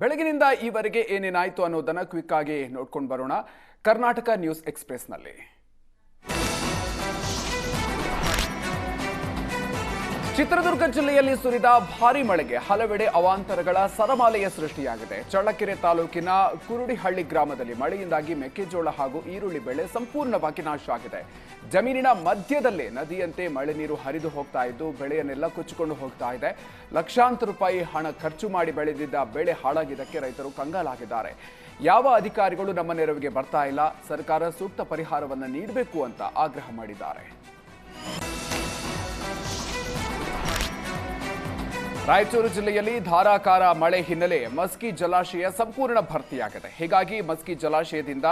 ಬೆಳಗಿನಿಂದ ಈವರೆಗೆ ಏನೇನಾಯಿತು ಅನ್ನೋದನ್ನು ಆಗಿ ನೋಡ್ಕೊಂಡು ಬರೋಣ. ಕರ್ನಾಟಕ ನ್ಯೂಸ್ ಎಕ್ಸ್ಪ್ರೆಸ್ನಲ್ಲಿ. ಚಿತ್ರದುರ್ಗ ಜಿಲ್ಲೆಯಲ್ಲಿ ಸುರಿದ ಭಾರಿ ಮಳೆಗೆ ಹಲವೆಡೆ ಅವಾಂತರಗಳ ಸರಮಾಲೆಯ ಸೃಷ್ಟಿಯಾಗಿದೆ. ಚಳ್ಳಕೆರೆ ತಾಲೂಕಿನ ಕುರುಡಿಹಳ್ಳಿ ಗ್ರಾಮದಲ್ಲಿ ಮಳೆಯಿಂದಾಗಿ ಮೆಕ್ಕೆಜೋಳ ಹಾಗೂ ಈರುಳ್ಳಿ ಬೆಳೆ ಸಂಪೂರ್ಣವಾಗಿ ನಾಶ ಆಗಿದೆ. ಜಮೀನಿನ ಮಧ್ಯದಲ್ಲೇ ನದಿಯಂತೆ ಮಳೆ ನೀರು ಹರಿದು ಹೋಗ್ತಾ ಇದ್ದು, ಬೆಳೆಯನ್ನೆಲ್ಲ ಕೊಚ್ಚಿಕೊಂಡು ಹೋಗ್ತಾ ಇದೆ. ಲಕ್ಷಾಂತರ ರೂಪಾಯಿ ಹಣ ಖರ್ಚು ಮಾಡಿ ಬೆಳೆದಿದ್ದ ಬೆಳೆ ಹಾಳಾಗಿದ್ದಕ್ಕೆ ರೈತರು ಕಂಗಾಲಾಗಿದ್ದಾರೆ. ಯಾವ ಅಧಿಕಾರಿಗಳು ನಮ್ಮ ನೆರವಿಗೆ ಬರ್ತಾ ಇಲ್ಲ? ಸರ್ಕಾರ ಸೂಕ್ತ ಪರಿಹಾರವನ್ನು ನೀಡಬೇಕು ಅಂತ ಆಗ್ರಹ ಮಾಡಿದ್ದಾರೆ. ರಾಯಚೂರು ಜಿಲ್ಲೆಯಲ್ಲಿ ಧಾರಾಕಾರ ಮಳೆ ಹಿನ್ನೆಲೆ ಮಸ್ಕಿ ಜಲಾಶಯ ಸಂಪೂರ್ಣ ಭರ್ತಿಯಾಗಿದೆ. ಹೀಗಾಗಿ ಮಸ್ಕಿ ಜಲಾಶಯದಿಂದ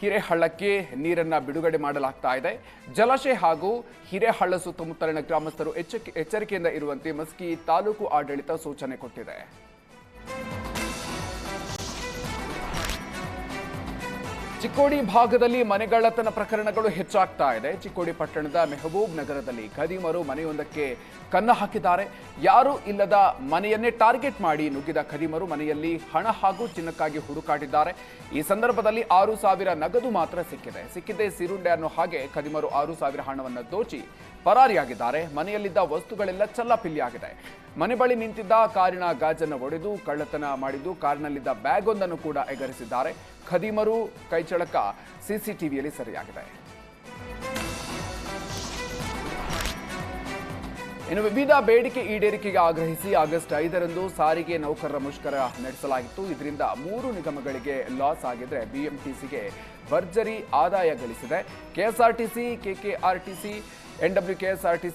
ಹಿರೇಹಳ್ಳಕ್ಕೆ ನೀರನ್ನು ಬಿಡುಗಡೆ ಮಾಡಲಾಗ್ತಾ ಇದೆ. ಜಲಾಶಯ ಹಾಗೂ ಹಿರೇಹಳ್ಳ ಸುತ್ತಮುತ್ತಲಿನ ಗ್ರಾಮಸ್ಥರು ಎಚ್ಚರಿಕೆ ಎಚ್ಚರಿಕೆಯಿಂದ ಇರುವಂತೆ ಮಸ್ಕಿ ತಾಲೂಕು ಆಡಳಿತ ಸೂಚನೆ ಕೊಟ್ಟಿದೆ. ಚಿಕ್ಕೋಡಿ ಭಾಗದಲ್ಲಿ ಮನೆಗಳ್ಳತನ ಪ್ರಕರಣಗಳು ಹೆಚ್ಚಾಗ್ತಾ ಇದೆ. ಚಿಕ್ಕೋಡಿ ಪಟ್ಟಣದ ಮೆಹಬೂಬ್ ನಗರದಲ್ಲಿ ಖದೀಮರು ಮನೆಯೊಂದಕ್ಕೆ ಕನ್ನ ಹಾಕಿದ್ದಾರೆ. ಯಾರೂ ಇಲ್ಲದ ಮನೆಯನ್ನೇ ಟಾರ್ಗೆಟ್ ಮಾಡಿ ನುಗ್ಗಿದ ಖದೀಮರು ಮನೆಯಲ್ಲಿ ಹಣ ಹಾಗೂ ಚಿನ್ನಕ್ಕಾಗಿ ಹುಡುಕಾಟಿದ್ದಾರೆ ಈ ಸಂದರ್ಭದಲ್ಲಿ ಆರು ಸಾವಿರ ನಗದು ಮಾತ್ರ ಸಿಕ್ಕಿದೆ. ಸಿಕ್ಕಿದೆ ಸಿರುಂಡೆ ಅನ್ನೋ ಹಾಗೆ ಖದೀಮರು ಆರು ಸಾವಿರ ಹಣವನ್ನು ದೋಚಿ ಪರಾರಿಯಾಗಿದ್ದಾರೆ. ಮನೆಯಲ್ಲಿದ್ದ ವಸ್ತುಗಳೆಲ್ಲ ಚಲ್ಲಾಪಿಲ್ಲಿಯಾಗಿದೆ. ಮನೆ ಬಳಿ ನಿಂತಿದ್ದ ಕಾರಿನ ಗಾಜನ್ನು ಒಡೆದು ಕಳ್ಳತನ ಮಾಡಿದ್ದು ಕಾರಿನಲ್ಲಿದ್ದ ಬ್ಯಾಗ್ ಒಂದನ್ನು ಕೂಡ ಎಗರಿಸಿದ್ದಾರೆ. ಖದೀಮರು ಕೈಚಳಕ ಸಿಸಿಟಿವಿಯಲ್ಲಿ ಸರಿಯಾಗಿದೆ. ಇನ್ನು ವಿವಿಧ ಬೇಡಿಕೆ ಈಡೇರಿಕೆಗೆ ಆಗ್ರಹಿಸಿ ಆಗಸ್ಟ್ ಐದರಂದು ಸಾರಿಗೆ ನೌಕರರ ಮುಷ್ಕರ ನಡೆಸಲಾಗಿತ್ತು. ಇದರಿಂದ ಮೂರು ನಿಗಮಗಳಿಗೆ ಲಾಸ್ ಆಗಿದ್ರೆ ಬಿಎಂಟಿಸಿಗೆ ಭರ್ಜರಿ ಆದಾಯ ಗಳಿಸಿದೆ. KSRTC, KKRTC NW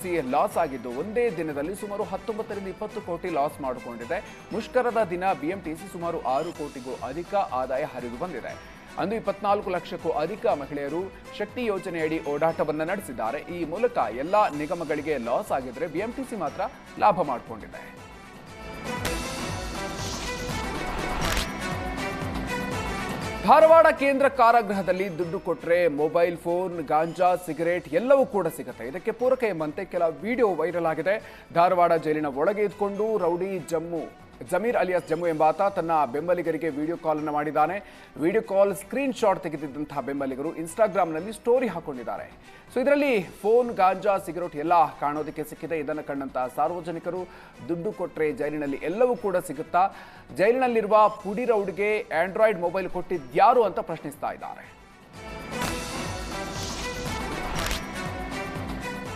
C loss ಆಗಿದ್ದು ಒಂದೇ ದಿನದಲ್ಲಿ ಸುಮಾರು ಹತ್ತೊಂಬತ್ತರಿಂದ ಇಪ್ಪತ್ತು ಕೋಟಿ ಲಾಸ್ ಮಾಡಿಕೊಂಡಿದೆ. ಮುಷ್ಕರದ ದಿನ ಬಿಎಂಟಿಸಿ ಸುಮಾರು ಆರು ಕೋಟಿಗೂ ಅಧಿಕ ಆದಾಯ ಹರಿದು ಬಂದಿದೆ. ಅಂದು ಇಪ್ಪತ್ನಾಲ್ಕು ಲಕ್ಷಕ್ಕೂ ಅಧಿಕ ಮಹಿಳೆಯರು ಶಕ್ತಿ ಯೋಜನೆಯಡಿ ಓಡಾಟವನ್ನು ನಡೆಸಿದ್ದಾರೆ. ಈ ಮೂಲಕ ಎಲ್ಲ ನಿಗಮಗಳಿಗೆ ಲಾಸ್ ಆಗಿದ್ರೆ ಬಿಎಂಟಿಸಿ ಮಾತ್ರ ಲಾಭ ಮಾಡಿಕೊಂಡಿದೆ. ಧಾರವಾಡ ಕೇಂದ್ರ ಕಾರಾಗೃಹದಲ್ಲಿ ದುಡ್ಡು ಕೊಟ್ಟರೆ ಮೊಬೈಲ್ ಫೋನ್, ಗಾಂಜಾ, ಸಿಗರೇಟ್ ಎಲ್ಲವೂ ಕೂಡ ಸಿಗುತ್ತೆ. ಇದಕ್ಕೆ ಪೂರಕ ಎಂಬಂತೆ ಕೆಲ ವಿಡಿಯೋ ವೈರಲ್ ಆಗಿದೆ. ಧಾರವಾಡ ಜೈಲಿನ ಒಳಗೆ ಇದ್ಕೊಂಡು ರೌಡಿ ಜಮ್ಮು. ಜಮೀರ್ ಅಲಿಯಾಸ್ ಜಮ್ಮು ಎಂಬಾತ ತನ್ನ ಬೆಂಬಲಿಗರಿಗೆ ವಿಡಿಯೋ ಕಾಲ್ ಅನ್ನು ಮಾಡಿದ್ದಾನೆ. ವಿಡಿಯೋ ಕಾಲ್ ಸ್ಕ್ರೀನ್ ಶಾಟ್ ತೆಗೆದಿದ್ದಂತಹ ಬೆಂಬಲಿಗರು ಇನ್ಸ್ಟಾಗ್ರಾಮ್ನಲ್ಲಿ ಸ್ಟೋರಿ ಹಾಕೊಂಡಿದ್ದಾರೆ. ಸೊ ಇದರಲ್ಲಿ ಫೋನ್, ಗಾಂಜಾ, ಸಿಗರೇಟ್ ಎಲ್ಲ ಕಾಣೋದಕ್ಕೆ ಸಿಕ್ಕಿದೆ. ಇದನ್ನು ಕಂಡಂತಹ ಸಾರ್ವಜನಿಕರು ದುಡ್ಡು ಕೊಟ್ಟರೆ ಜೈಲಿನಲ್ಲಿ ಎಲ್ಲವೂ ಕೂಡ ಸಿಗುತ್ತಾ? ಜೈಲಿನಲ್ಲಿರುವ ಪುಡಿ ರೌಡ್ಗೆ ಆಂಡ್ರಾಯ್ಡ್ ಮೊಬೈಲ್ ಕೊಟ್ಟಿದ್ಯಾರು ಅಂತ ಪ್ರಶ್ನಿಸ್ತಾ ಇದ್ದಾರೆ.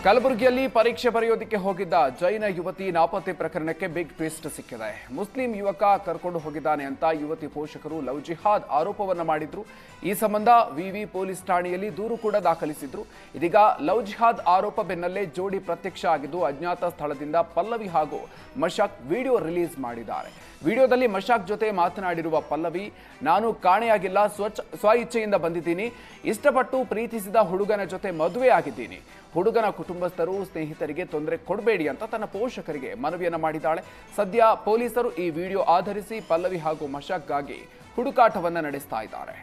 ಕಲಬುರಗಿಯಲ್ಲಿ ಪರೀಕ್ಷೆ ಬರೆಯೋದಕ್ಕೆ ಹೋಗಿದ್ದ ಜೈನ ಯುವತಿ ನಾಪತ್ತೆ ಪ್ರಕರಣಕ್ಕೆ ಬಿಗ್ ಟ್ವಿಸ್ಟ್ ಸಿಕ್ಕಿದೆ. ಮುಸ್ಲಿಂ ಯುವಕ ಕರ್ಕೊಂಡು ಹೋಗಿದ್ದಾನೆ ಅಂತ ಯುವತಿ ಪೋಷಕರು ಲವ್ ಜಿಹಾದ್ ಆರೋಪವನ್ನ ಮಾಡಿದ್ರು. ಈ ಸಂಬಂಧ ವಿವಿ ಪೊಲೀಸ್ ಠಾಣೆಯಲ್ಲಿ ದೂರು ಕೂಡ ದಾಖಲಿಸಿದ್ರು. ಇದೀಗ ಲವ್ ಜಿಹಾದ್ ಆರೋಪ ಬೆನ್ನಲ್ಲೇ ಜೋಡಿ ಪ್ರತ್ಯಕ್ಷ ಆಗಿದ್ದು ಅಜ್ಞಾತ ಸ್ಥಳದಿಂದ ಪಲ್ಲವಿ ಹಾಗೂ ಮಶಾಕ್ ವಿಡಿಯೋ ರಿಲೀಸ್ ಮಾಡಿದ್ದಾರೆ. ವಿಡಿಯೋದಲ್ಲಿ ಮಶಾಕ್ ಜೊತೆ ಮಾತನಾಡಿರುವ ಪಲ್ಲವಿ, ನಾನು ಕಾಣೆಯಾಗಿಲ್ಲ ಸ್ವಚ್ಛ ಸ್ವ ಇಚ್ಛೆಯಿಂದ ಬಂದಿದ್ದೀನಿ. ಇಷ್ಟಪಟ್ಟು ಪ್ರೀತಿಸಿದ ಹುಡುಗನ ಜೊತೆ ಮದುವೆ ಆಗಿದ್ದೀನಿ. ಹುಡುಗನ ಕುಟುಂಬಸ್ಥರು, ಸ್ನೇಹಿತರಿಗೆ ತೊಂದರೆ ಕೊಡಬೇಡಿ ಅಂತ ತನ್ನ ಪೋಷಕರಿಗೆ ಮನವಿಯನ್ನು ಮಾಡಿದ್ದಾಳೆ. ಸದ್ಯ ಪೊಲೀಸರು ಈ ವಿಡಿಯೋ ಆಧರಿಸಿ ಪಲ್ಲವಿ ಹಾಗೂ ಮಶಾಕ್ಗಾಗಿ ಹುಡುಕಾಟವನ್ನ ನಡೆಸ್ತಾ ಇದ್ದಾರೆ.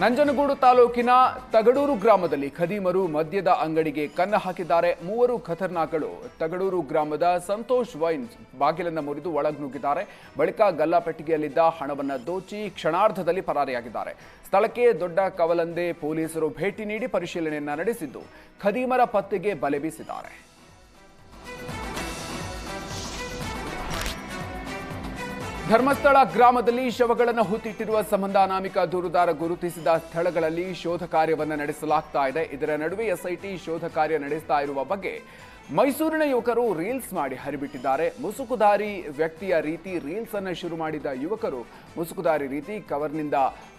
ನಂಜನಗೂಡು ತಾಲೂಕಿನ ತಗಡೂರು ಗ್ರಾಮದಲ್ಲಿ ಖದೀಮರು ಮದ್ಯದ ಅಂಗಡಿಗೆ ಕನ್ನ ಹಾಕಿದ್ದಾರೆ. ಮೂವರು ಖತರ್ನಾಕ್ಗಳು ತಗಡೂರು ಗ್ರಾಮದ ಸಂತೋಷ್ ವೈನ್ಸ್ ಬಾಗಿಲನ್ನು ಮುರಿದು ಒಳಗ್ನುಗ್ಗಿದ್ದಾರೆ. ಬಳಿಕ ಗಲ್ಲಾಪೆಟ್ಟಿಗೆಯಲ್ಲಿದ್ದ ಹಣವನ್ನು ದೋಚಿ ಕ್ಷಣಾರ್ಧದಲ್ಲಿ ಪರಾರಿಯಾಗಿದ್ದಾರೆ. ಸ್ಥಳಕ್ಕೆ ದೊಡ್ಡ ಕವಲಂದೆ ಪೊಲೀಸರು ಭೇಟಿ ನೀಡಿ ಪರಿಶೀಲನೆಯನ್ನು ನಡೆಸಿದ್ದು, ಖದೀಮರ ಪತ್ತೆಗೆ ಬಲೆ ಬೀಸಿದ್ದಾರೆ. ಧರ್ಮಸ್ಥಳ ಗ್ರಾಮದಲ್ಲಿ ಶವಗಳನ್ನು ಹುತ್ತಿಟ್ಟಿರುವ ಸಂಬಂಧ ಅನಾಮಿಕ ದೂರುದಾರ ಗುರುತಿಸಿದ ಸ್ಥಳಗಳಲ್ಲಿ ಶೋಧ ಕಾರ್ಯವನ್ನು ನಡೆಸಲಾಗ್ತಾ ಇದೆ. ಇದರ ನಡುವೆ ಎಸ್ಐಟಿ ಶೋಧ ಕಾರ್ಯ ನಡೆಸ್ತಾ ಇರುವ ಬಗ್ಗೆ ಮೈಸೂರಿನ ಯುವಕರು ರೀಲ್ಸ್ ಮಾಡಿ ಹರಿಬಿಟ್ಟಿದ್ದಾರೆ. ಮುಸುಕುದಾರಿ ವ್ಯಕ್ತಿಯ ರೀತಿ ರೀಲ್ಸ್ ಅನ್ನು ಶುರು ಮಾಡಿದ ಯುವಕರು ಮುಸುಕುದಾರಿ ರೀತಿ ಕವರ್ನಿಂದ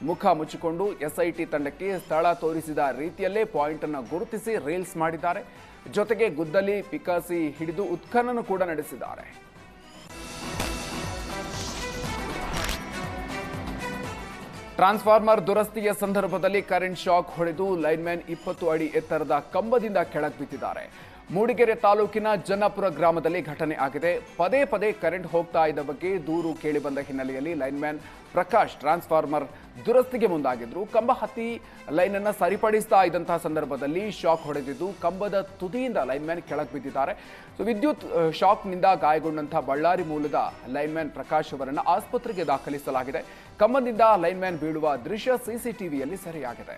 ಮುಖ ಮುಚ್ಚಿಕೊಂಡು ಎಸ್ಐಟಿ ತಂಡಕ್ಕೆ ಸ್ಥಳ ತೋರಿಸಿದ ರೀತಿಯಲ್ಲೇ ಪಾಯಿಂಟ್ ಅನ್ನು ಗುರುತಿಸಿ ರೀಲ್ಸ್ ಮಾಡಿದ್ದಾರೆ. ಜೊತೆಗೆ ಗುದ್ದಲಿ, ಪಿಕಾಸಿ ಹಿಡಿದು ಉತ್ಖನನ ಕೂಡ ನಡೆಸಿದ್ದಾರೆ. ಟ್ರಾನ್ಸ್ಫಾರ್ಮರ್ ದುರಸ್ತಿಯ ಸಂದರ್ಭದಲ್ಲಿ ಕರೆಂಟ್ ಶಾಕ್ ಹೊಡೆದು ಲೈನ್ಮ್ಯಾನ್ ಇಪ್ಪತ್ತು ಅಡಿ ಎತ್ತರದ ಕಂಬದಿಂದ ಕೆಳಗೆ ಬಿದ್ದಿದ್ದಾರೆ. ಮೂಡಿಗೆರೆ ತಾಲೂಕಿನ ಜನ್ನಾಪುರ ಗ್ರಾಮದಲ್ಲಿ ಘಟನೆ ಆಗಿದೆ. ಪದೇ ಪದೇ ಕರೆಂಟ್ ಹೋಗ್ತಾ ಇದ್ದ ಬಗ್ಗೆ ದೂರು ಕೇಳಿಬಂದ ಹಿನ್ನೆಲೆಯಲ್ಲಿ ಲೈನ್ಮ್ಯಾನ್ ಪ್ರಕಾಶ್ ಟ್ರಾನ್ಸ್ಫಾರ್ಮರ್ ದುರಸ್ತಿಗೆ ಮುಂದಾಗಿದ್ರು. ಕಂಬ ಹತ್ತಿ ಲೈನ್ ಅನ್ನ ಸರಿಪಡಿಸ್ತಾ ಇದ್ದಂತಹ ಸಂದರ್ಭದಲ್ಲಿ ಶಾಕ್ ಹೊಡೆದಿದ್ದು, ಕಂಬದ ತುದಿಯಿಂದ ಲೈನ್ಮ್ಯಾನ್ ಕೆಳಗೆ ಬಿದ್ದಿದ್ದಾರೆ. ಸೊ ವಿದ್ಯುತ್ ಶಾಕ್ನಿಂದ ಗಾಯಗೊಂಡಂತಹ ಬಳ್ಳಾರಿ ಮೂಲದ ಲೈನ್ಮ್ಯಾನ್ ಪ್ರಕಾಶ್ ಅವರನ್ನು ಆಸ್ಪತ್ರೆಗೆ ದಾಖಲಿಸಲಾಗಿದೆ. ಕಂಬದಿಂದ ಲೈನ್ಮ್ಯಾನ್ ಬೀಳುವ ದೃಶ್ಯ ಸಿಸಿಟಿವಿಯಲ್ಲಿ ಸೆರೆಯಾಗಿದೆ.